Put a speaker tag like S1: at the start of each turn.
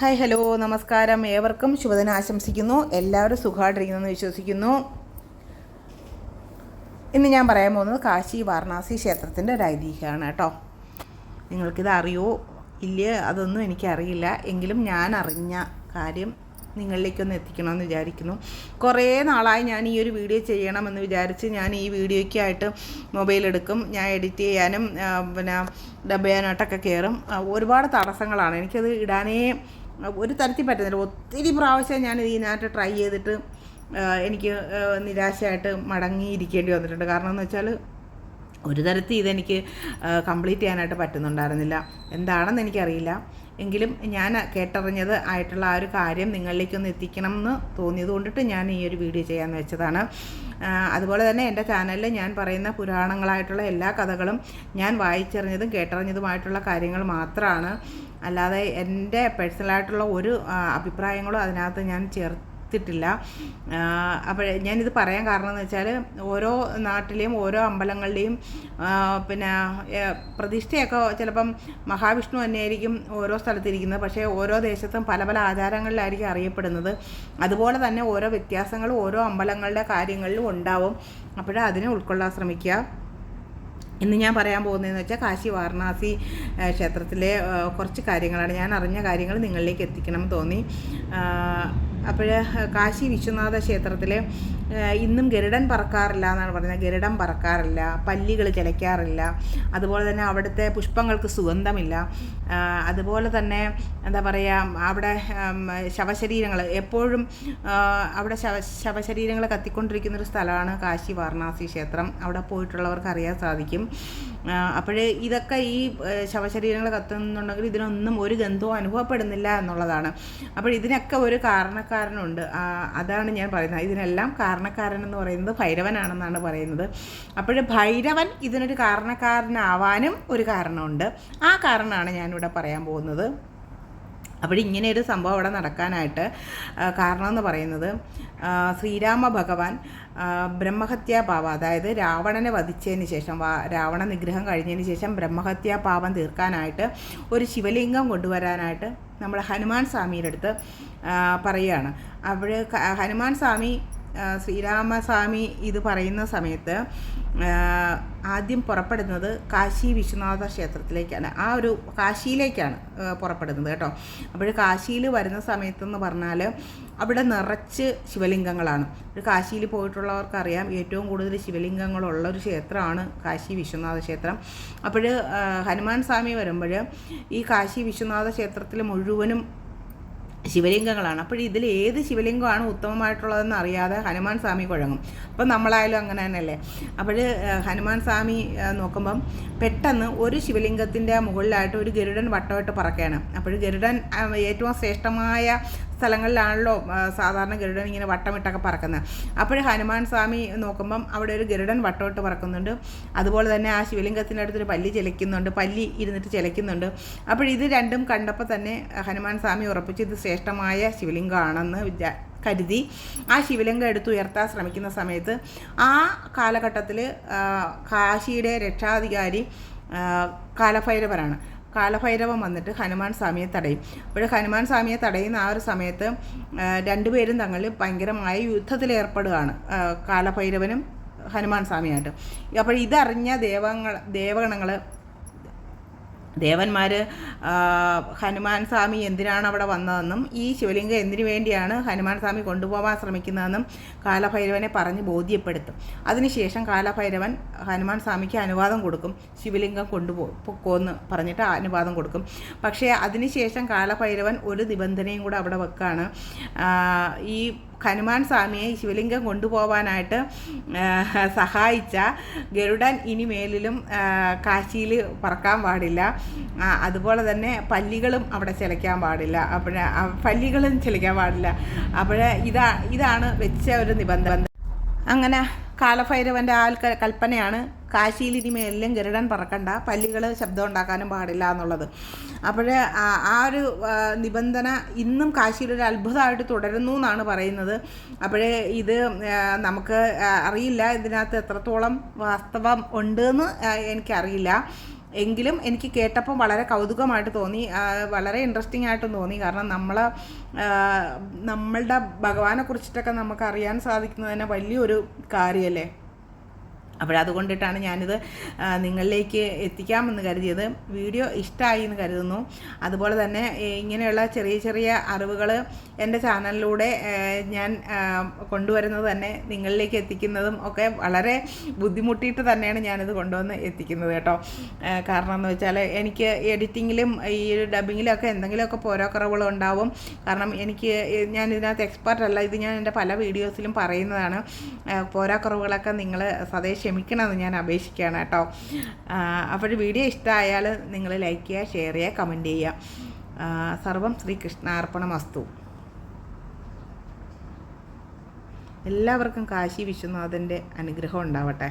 S1: Hi hello നമസ്കാരം. ഏവർക്കും ശുഭദിനം ആശംസിക്കുന്നു. എല്ലാവരും സുഖമായിട്ടിരിക്കുന്നെന്ന് വിശ്വസിക്കുന്നു. ഇന്ന് ഞാൻ പറയാൻ പോകുന്നത് കാശി വാരണാസി ക്ഷേത്രത്തിന്റെ ഒരു ഐതിഹ്യമാണ് കേട്ടോ. നിങ്ങൾക്കിത് അറിയോ? ഇല്ല അതൊന്നും എനിക്കറിയില്ല. എങ്കിലും ഞാൻ അറിഞ്ഞ കാര്യം നിങ്ങളിലേക്കൊന്ന് എത്തിക്കണമെന്ന് വിചാരിക്കുന്നു. കുറേ നാളായി ഞാൻ ഈ ഒരു വീഡിയോ ചെയ്യണമെന്ന് വിചാരിച്ച് ഞാൻ ഈ വീഡിയോയ്ക്കായിട്ട് മൊബൈൽ എടുക്കും. ഞാൻ എഡിറ്റ് ചെയ്യാനും പിന്നെ ഡബ് ചെയ്യാനായിട്ടൊക്കെ കയറും. ഒരുപാട് തടസ്സങ്ങളാണ്. എനിക്കത് ഇടാനേ ഒരു തരത്തിൽ പറ്റുന്നില്ല. ഒത്തിരി പ്രാവശ്യം ഞാൻ ഇതിനകത്ത് ട്രൈ ചെയ്തിട്ട് എനിക്ക് നിരാശയായിട്ട് മടങ്ങിയിരിക്കേണ്ടി വന്നിട്ടുണ്ട്. കാരണം എന്ന് വെച്ചാൽ ഒരു തരത്തിൽ ഇതെനിക്ക് കംപ്ലീറ്റ് ചെയ്യാനായിട്ട് പറ്റുന്നുണ്ടായിരുന്നില്ല. എന്താണെന്ന് എനിക്കറിയില്ല. എങ്കിലും ഞാൻ കേട്ടറിഞ്ഞത് ആയിട്ടുള്ള ആ ഒരു കാര്യം നിങ്ങളിലേക്കൊന്ന് എത്തിക്കണം എന്ന് തോന്നിയത് കൊണ്ടിട്ട് ഞാൻ ഈ ഒരു വീഡിയോ ചെയ്യാമെന്ന് വെച്ചതാണ്. അതുപോലെ തന്നെ എന്റെ ചാനലിൽ ഞാൻ പറയുന്ന പുരാണങ്ങളായിട്ടുള്ള എല്ലാ കഥകളും ഞാൻ വായിച്ചറിഞ്ഞതും കേട്ടറിഞ്ഞതുമായിട്ടുള്ള കാര്യങ്ങൾ മാത്രമാണ് അല്ലാതെ എന്റെ പേഴ്സണലായിട്ടുള്ള ഒരു അഭിപ്രായങ്ങളും അതിനകത്ത് ഞാൻ ചേർത്ത് ത്തിട്ടില്ല അപ്പോൾ ഞാനിത് പറയാൻ കാരണം എന്ന് വെച്ചാൽ ഓരോ നാട്ടിലെയും ഓരോ അമ്പലങ്ങളുടെയും പിന്നെ പ്രതിഷ്ഠയൊക്കെ ചിലപ്പം മഹാവിഷ്ണു തന്നെയായിരിക്കും ഓരോ സ്ഥലത്തിരിക്കുന്നത്. പക്ഷേ ഓരോ ദേശത്തും പല പല ആചാരങ്ങളിലായിരിക്കും അറിയപ്പെടുന്നത്. അതുപോലെ തന്നെ ഓരോ വ്യത്യാസങ്ങളും ഓരോ അമ്പലങ്ങളുടെ കാര്യങ്ങളിലും ഉണ്ടാവും. അപ്പോൾ അതിനെ ഉൾക്കൊള്ളാൻ ശ്രമിക്കുക. ഇന്ന് ഞാൻ പറയാൻ പോകുന്നതെന്ന് വെച്ചാൽ കാശി വാരണാസി ക്ഷേത്രത്തിലെ കുറച്ച് കാര്യങ്ങളാണ്. ഞാൻ അറിഞ്ഞ കാര്യങ്ങൾ നിങ്ങളിലേക്ക് എത്തിക്കണം തോന്നി. അപ്പോൾ കാശി വിശ്വനാഥ ക്ഷേത്രത്തിൽ ഇന്നും ഗരുഡൻ പറക്കാറില്ല എന്നാണ് പറയുന്നത്. ഗരുഡൻ പറക്കാറില്ല പല്ലികൾ ചിലയ്ക്കാറില്ല അതുപോലെ തന്നെ അവിടുത്തെ പുഷ്പങ്ങൾക്ക് സുഗന്ധമില്ല. അതുപോലെ തന്നെ എന്താ പറയുക അവിടെ ശവശരീരങ്ങൾ എപ്പോഴും അവിടെ ശവ ശവശരീരങ്ങൾ കത്തിക്കൊണ്ടിരിക്കുന്നൊരു സ്ഥലമാണ് കാശി വാരണാസി ക്ഷേത്രം. അവിടെ പോയിട്ടുള്ളവർക്ക് അറിയാൻ സാധിക്കും. അപ്പോഴേ ഇതൊക്കെ ഈ ശവശരീരങ്ങൾ കത്തുന്നുണ്ടെങ്കിൽ ഇതിനൊന്നും ഒരു ഗന്ധവും അനുഭവപ്പെടുന്നില്ല എന്നുള്ളതാണ്. അപ്പോൾ ഇതിനൊക്കെ ഒരു കാരണക്കാരനുണ്ട്. അതാണ് ഞാൻ പറയുന്നത്. ഇതിനെല്ലാം കാരണക്കാരൻ എന്ന് പറയുന്നത് ഭൈരവനാണെന്നാണ് പറയുന്നത്. അപ്പോൾ ഭൈരവൻ ഇതിനൊരു കാരണക്കാരനാവാനും ഒരു കാരണമുണ്ട്. ആ കാരണമാണ് ഞാനിവിടെ പറയാൻ പോകുന്നത്. അപ്പോൾ ഇങ്ങനെ ഒരു സംഭവം അവിടെ നടക്കാനായിട്ട് കാരണം കാരണമെന്ന് പറയുന്നത് ശ്രീരാമ ഭഗവാൻ ബ്രഹ്മഹത്യാപാവ അതായത് രാവണനെ വധിച്ചതിന് ശേഷം രാവണ നിഗ്രഹം കഴിഞ്ഞതിന് ശേഷം ബ്രഹ്മഹത്യാ പാപം തീർക്കാനായിട്ട് ഒരു ശിവലിംഗം കൊണ്ടുവരാനായിട്ട് നമ്മൾ ഹനുമാൻ സ്വാമിയുടെ അടുത്ത് പറയുകയാണ്. അവിടെ ഹനുമാൻ സ്വാമി ശ്രീരാമസ്വാമി ഇത് പറയുന്ന സമയത്ത് ആദ്യം പുറപ്പെടുന്നത് കാശി വിശ്വനാഥ ക്ഷേത്രത്തിലേക്കാണ്. ആ ഒരു കാശിയിലേക്കാണ് പുറപ്പെടുന്നത് കേട്ടോ. അപ്പോൾ കാശിയിൽ വരുന്ന സമയത്തെന്ന് പറഞ്ഞാൽ അവിടെ നിറച്ച് ശിവലിംഗങ്ങളാണ്. ഒരു കാശിയിൽ പോയിട്ടുള്ളവർക്കറിയാം ഏറ്റവും കൂടുതൽ ശിവലിംഗങ്ങളുള്ള ഒരു ക്ഷേത്രമാണ് കാശി വിശ്വനാഥ ക്ഷേത്രം. അപ്പോൾ ഹനുമാൻ സ്വാമി വരുമ്പോൾ ഈ കാശി വിശ്വനാഥ ക്ഷേത്രത്തിൽ മുഴുവനും ശിവലിംഗങ്ങളാണ്. അപ്പോൾ ഇതിൽ ഏത് ശിവലിംഗമാണ് ഉത്തമമായിട്ടുള്ളതെന്ന് അറിയാതെ ഹനുമാൻ സ്വാമി കുഴങ്ങും. അപ്പം നമ്മളായാലും അങ്ങനെ തന്നെയല്ലേ? അപ്പോൾ ഹനുമാൻ സ്വാമി നോക്കുമ്പം പെട്ടെന്ന് ഒരു ശിവലിംഗത്തിന്റെ മുകളിലായിട്ട് ഒരു ഗരുഡൻ വട്ടമിട്ട് പറക്കുകയാണ്. അപ്പോൾ ഗരുഡൻ ഏറ്റവും ശ്രേഷ്ഠമായ സ്ഥലങ്ങളിലാണല്ലോ സാധാരണ ഗരുഡൻ ഇങ്ങനെ വട്ടമിട്ടൊക്കെ പറക്കുന്നത്. അപ്പോൾ ഹനുമാൻ സ്വാമി നോക്കുമ്പം അവിടെ ഒരു ഗരുഡൻ വട്ടമിട്ട് പറക്കുന്നുണ്ട്. അതുപോലെ തന്നെ ആ ശിവലിംഗത്തിന്റെ അടുത്തൊരു പല്ലി ചിലയ്ക്കുന്നുണ്ട്. പല്ലി ഇരുന്നിട്ട് ചിലയ്ക്കുന്നുണ്ട്. അപ്പോൾ ഇത് രണ്ടും കണ്ടപ്പോൾ തന്നെ ഹനുമാൻ സ്വാമി ഉറപ്പിച്ച് ഇത് ശ്രേഷ്ഠമായ ശിവലിംഗമാണെന്ന് വിചാ കരുതി. ആ ശിവലിംഗം എടുത്ത് ഉയർത്താൻ ശ്രമിക്കുന്ന സമയത്ത് ആ കാലഘട്ടത്തിൽ കാശിയുടെ രക്ഷാധികാരി ആ, കാലഭൈരവൻ വന്നിട്ട് ഹനുമാൻ സ്വാമിയെ തടയും. അപ്പോൾ ഹനുമാൻ സ്വാമിയെ തടയുന്ന ആ ഒരു സമയത്ത് രണ്ടുപേരും തങ്ങളിൽ ഭയങ്കരമായ യുദ്ധത്തിലേർപ്പെടുകയാണ് കാലഭൈരവനും ഹനുമാൻ സ്വാമിയായിട്ട്. അപ്പോൾ ഇതറിഞ്ഞ ദേവങ്ങൾ ദേവഗണങ്ങൾ ദേവന്മാർ ഹനുമാൻ സ്വാമി എന്തിനാണ് അവിടെ വന്നതെന്നും ഈ ശിവലിംഗം എന്തിനു വേണ്ടിയാണ് ഹനുമാൻ സ്വാമി കൊണ്ടുപോകാൻ ശ്രമിക്കുന്നതെന്നും കാലഭൈരവനെ പറഞ്ഞ് ബോധ്യപ്പെടുത്തും. അതിനുശേഷം കാലഭൈരവൻ ഹനുമാൻ സ്വാമിക്ക് അനുവാദം കൊടുക്കും. ശിവലിംഗം കൊണ്ടുപോ പൊക്കോന്ന് പറഞ്ഞിട്ട് അനുവാദം കൊടുക്കും. പക്ഷേ അതിനുശേഷം കാലഭൈരവൻ ഒരു നിബന്ധനയും കൂടെ അവിടെ വെക്കാണ്. ഈ ഹനുമാൻ സ്വാമിയെ ശിവലിംഗം കൊണ്ടുപോകാനായിട്ട് ആ, സഹായിച്ച ഗരുഡൻ ഇനി മേലിലും കാശിയിൽ പറക്കാൻ പാടില്ല. അതുപോലെ തന്നെ പല്ലികളും അവിടെ ചിലയ്ക്കാൻ പാടില്ല. അപ്പോഴ പല്ലികളും ചിലയ്ക്കാൻ പാടില്ല. അപ്പോഴ ഇതാ ഇതാണ് വെച്ച ഒരു നിബന്ധന. അങ്ങനെ കാലഭൈരവന്റെ ആ കൽപ്പനയാണ് കാശിയിൽ ഇനി മേലിലും പറക്കണ്ട. പല്ലികൾ ശബ്ദം ഉണ്ടാക്കാനും പാടില്ല എന്നുള്ളത്. അപ്പോഴേ ആ ഒരു നിബന്ധന ഇന്നും കാശിയിൽ ഒരു അത്ഭുതമായിട്ട് തുടരുന്നു എന്നാണ് പറയുന്നത്. അപ്പോഴേ ഇത് നമുക്ക് അറിയില്ല ഇതിനകത്ത് എത്രത്തോളം വാസ്തവം ഉണ്ടെന്ന് എനിക്കറിയില്ല. എങ്കിലും എനിക്ക് കേട്ടപ്പോൾ വളരെ കൗതുകമായിട്ട് തോന്നി. വളരെ ഇൻട്രസ്റ്റിംഗ് ആയിട്ടും തോന്നി. കാരണം നമ്മൾ നമ്മളുടെ ഭഗവാനെ കുറിച്ചിട്ടൊക്കെ നമുക്ക് അറിയാൻ സാധിക്കുന്നത് തന്നെ വലിയൊരു കാര്യമല്ലേ? അപ്പോഴതുകൊണ്ടിട്ടാണ് ഞാനിത് നിങ്ങളിലേക്ക് എത്തിക്കാമെന്ന് കരുതിയത്. വീഡിയോ ഇഷ്ടമായി എന്ന് കരുതുന്നു. അതുപോലെ തന്നെ ഇങ്ങനെയുള്ള ചെറിയ ചെറിയ അറിവുകൾ എന്റെ ചാനലിലൂടെ ഞാൻ കൊണ്ടുവരുന്നത് തന്നെ നിങ്ങളിലേക്ക് എത്തിക്കുന്നതും ഒക്കെ വളരെ ബുദ്ധിമുട്ടിയിട്ട് തന്നെയാണ് ഞാനിത് കൊണ്ടുവന്ന് എത്തിക്കുന്നത് കേട്ടോ. കാരണം എന്ന് വെച്ചാൽ എനിക്ക് എഡിറ്റിങ്ങിലും ഈ ഡബിങ്ങിലും ഒക്കെ എന്തെങ്കിലുമൊക്കെ പോരാക്കുറവുകൾ ഉണ്ടാവും. കാരണം എനിക്ക് ഞാൻ ഇതിനകത്ത് എക്സ്പെർട്ട് അല്ല. ഇത് ഞാൻ എന്റെ പല വീഡിയോസിലും പറയുന്നതാണ്. പോരാക്കുറവുകളൊക്കെ നിങ്ങൾ സതേ ക്ഷമിക്കണമെന്ന് ഞാൻ അപേക്ഷിക്കുകയാണ് കേട്ടോ. അപ്പോൾ വീഡിയോ ഇഷ്ടമായാൽ നിങ്ങൾ ലൈക്ക് ചെയ്യുക ഷെയർ ചെയ്യുക കമന്റ് ചെയ്യുക. സർവം ശ്രീകൃഷ്ണാർപ്പണ വസ്തു എല്ലാവർക്കും കാശി വിശ്വനാഥന്റെ അനുഗ്രഹം ഉണ്ടാവട്ടെ.